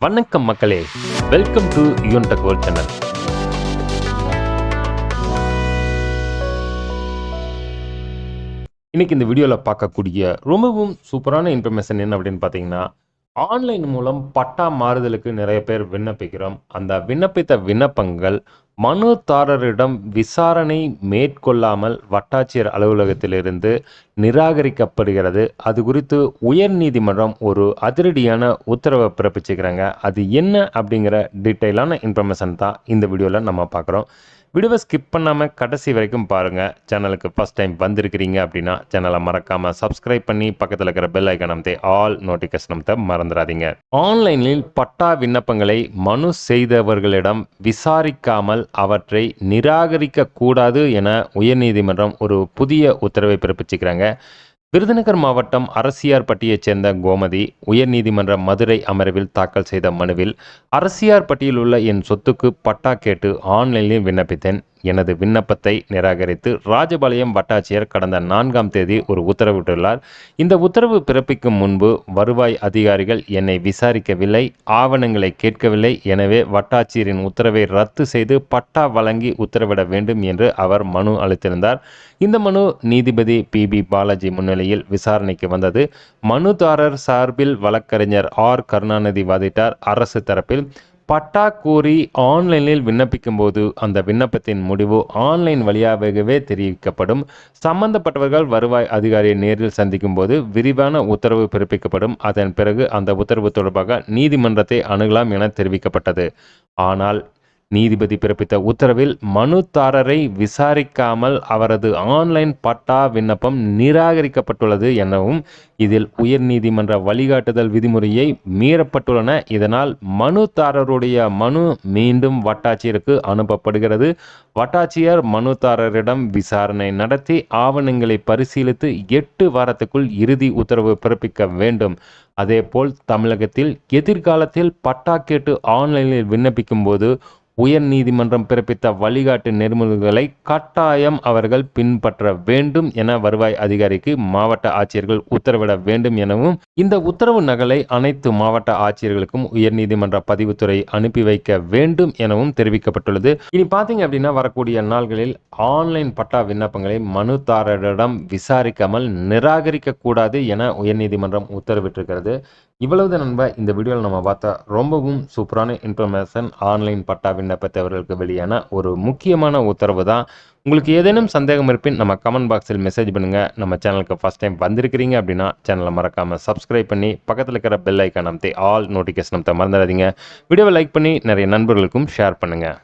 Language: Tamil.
வணக்கம் மக்களே. Welcome to Yoon tech world channel இன்னைக்கு இந்த வீடியோவில் பார்க்கக்கூடிய ரொம்பவும் சூப்பரான இன்ஃபர்மேஷன் என்ன அப்படின்னு பார்த்தீங்கன்னா ஆன்லைன் மூலம் பட்டா மாறுதலுக்கு நிறைய பேர் விண்ணப்பிக்கிறோம். அந்த விண்ணப்பித்த விண்ணப்பங்கள் மனுதாரரிடம் விசாரணை மேற்கொள்ளாமல் வட்டாட்சியர் அலுவலகத்திலிருந்து நிராகரிக்கப்படுகிறது. அது குறித்து உயர் நீதிமன்றம் ஒரு அதிரடியான உத்தரவை பிறப்பிச்சுக்கிறாங்க. அது என்ன அப்படிங்கிற டீட்டெயிலான இன்ஃபர்மேஷன் தான் இந்த வீடியோவில் நம்ம பார்க்குறோம். வீடியோவை ஸ்கிப் பண்ணாமல் கடைசி வரைக்கும் பாருங்கள் சேனலுக்கு ஃபஸ்ட் டைம் வந்திருக்கிறீங்க அப்படின்னா சேனலை மறக்காமல் சப்ஸ்கிரைப் பண்ணி பக்கத்தில் இருக்கிற பெல் ஐக்கன் அமைத்து ஆல் நோட்டிஃபிகேஷன் அமைத்த மறந்துடாதீங்க. ஆன்லைனில் பட்டா விண்ணப்பங்களை மனு செய்தவர்களிடம் விசாரிக்காமல் அவற்றை நிராகரிக்கக்கூடாது என உயர்நீதிமன்றம் ஒரு புதிய உத்தரவை பிறப்பிச்சுக்கிறாங்க விருதுநகர் மாவட்டம் அரசியார்பட்டியைச் சேர்ந்த கோமதி உயர்நீதிமன்ற மதுரை அமர்வில் தாக்கல் செய்த மனுவில் அரசியார்பட்டியில் உள்ள என் சொத்துக்கு பட்டா கேட்டு ஆன்லைனில் விண்ணப்பித்தேன். எனது விண்ணப்பத்தை நிராகரித்து ராஜபாளையம் வட்டாட்சியர் கடந்த நான்காம் தேதி ஒரு உத்தரவிட்டுள்ளார். இந்த உத்தரவு பிறப்பிக்கும் முன்பு வருவாய் அதிகாரிகள் என்னை விசாரிக்கவில்லை ஆவணங்களை கேட்கவில்லை. எனவே வட்டாட்சியரின் உத்தரவை ரத்து செய்து பட்டா வழங்கி உத்தரவிட வேண்டும் என்று அவர் மனு அளித்திருந்தார். இந்த மனு நீதிபதி பி. பி. பாலாஜி முன்னிலையில் விசாரணைக்கு வந்தது. மனுதாரர் சார்பில் வழக்கறிஞர் ஆர். கருணாநிதி வாதிட்டார். அரசு தரப்பில் பட்டா கோரி ஆன்லைனில் விண்ணப்பிக்கும் போது அந்த விண்ணப்பத்தின் முடிவு ஆன்லைன் வழியாகவே தெரிவிக்கப்படும். சம்பந்தப்பட்டவர்கள் வருவாய் அதிகாரியை நேரில் சந்திக்கும் போது விரிவான உத்தரவு பிறப்பிக்கப்படும். அதன் பிறகு அந்த உத்தரவு தொடர்பாக நீதிமன்றத்தை அணுகலாம் என தெரிவிக்கப்பட்டது. ஆனால் நீதிபதி பிறப்பித்த உத்தரவில் மனுதாரரை விசாரிக்காமல் அவரது ஆன்லைன் பட்டா விண்ணப்பம் நிராகரிக்கப்பட்டுள்ளது எனவும் இதில் உயர்நீதிமன்ற வழிகாட்டுதல் விதிமுறையை மீறப்பட்டுள்ளன. இதனால் மனுதாரருடைய மனு மீண்டும் வட்டாட்சியருக்கு அனுப்பப்படுகிறது. வட்டாட்சியர் மனுதாரரிடம் விசாரணை நடத்தி ஆவணங்களை பரிசீலித்து எட்டு வாரத்துக்குள் இறுதி உத்தரவு பிறப்பிக்க வேண்டும். அதேபோல் தமிழகத்தில் எதிர்காலத்தில் பட்டா கேட்டு ஆன்லைனில் விண்ணப்பிக்கும் போது உயர் நீதிமன்றம் பிறப்பித்த வழிகாட்டு நெறிமுறைகளை கட்டாயம் அவர்கள் பின்பற்ற வேண்டும் என வருவாய் அதிகாரிக்கு மாவட்ட ஆட்சியர்கள் உத்தரவிட வேண்டும் எனவும் இந்த உத்தரவு நகலை அனைத்து மாவட்ட ஆட்சியர்களுக்கும் உயர்நீதிமன்ற பதிவுத்துறை அனுப்பி வைக்க வேண்டும் எனவும் தெரிவிக்கப்பட்டுள்ளது. இனி பார்த்தீங்க அப்படின்னா வரக்கூடிய நாள்களில் ஆன்லைன் பட்டா விண்ணப்பங்களை மனுதாரரிடம் விசாரிக்காமல் நிராகரிக்க கூடாது என உயர்நீதிமன்றம் உத்தரவிட்டிருக்கிறது. இவ்வளவு நண்ப. இந்த வீடியோவில் நம்ம பார்த்தா ரொம்பவும் சூப்பரான இன்ஃபர்மேஷன் ஆன்லைன் பட்டா விண்ணப்பத்தவர்களுக்கு வெளியான ஒரு முக்கியமான உத்தரவு தான் உங்களுக்கு ஏதேனும் சந்தேகம் இருப்பின் நம்ம கமெண்ட் பாக்ஸில் மெசேஜ் பண்ணுங்கள் நம்ம சேனலுக்கு ஃபஸ்ட் டைம் வந்திருக்கிறீங்க அப்படின்னா சேனலை மறக்காமல் சப்ஸ்கிரைப் பண்ணி பக்கத்தில் இருக்கிற பெல் ஐக்கான் அமைத்து ஆல் நோட்டிஃபிகேஷன் அமைத்த மறந்துடாதீங்க. வீடியோவை லைக் பண்ணி நிறைய நண்பர்களுக்கும் ஷேர் பண்ணுங்கள்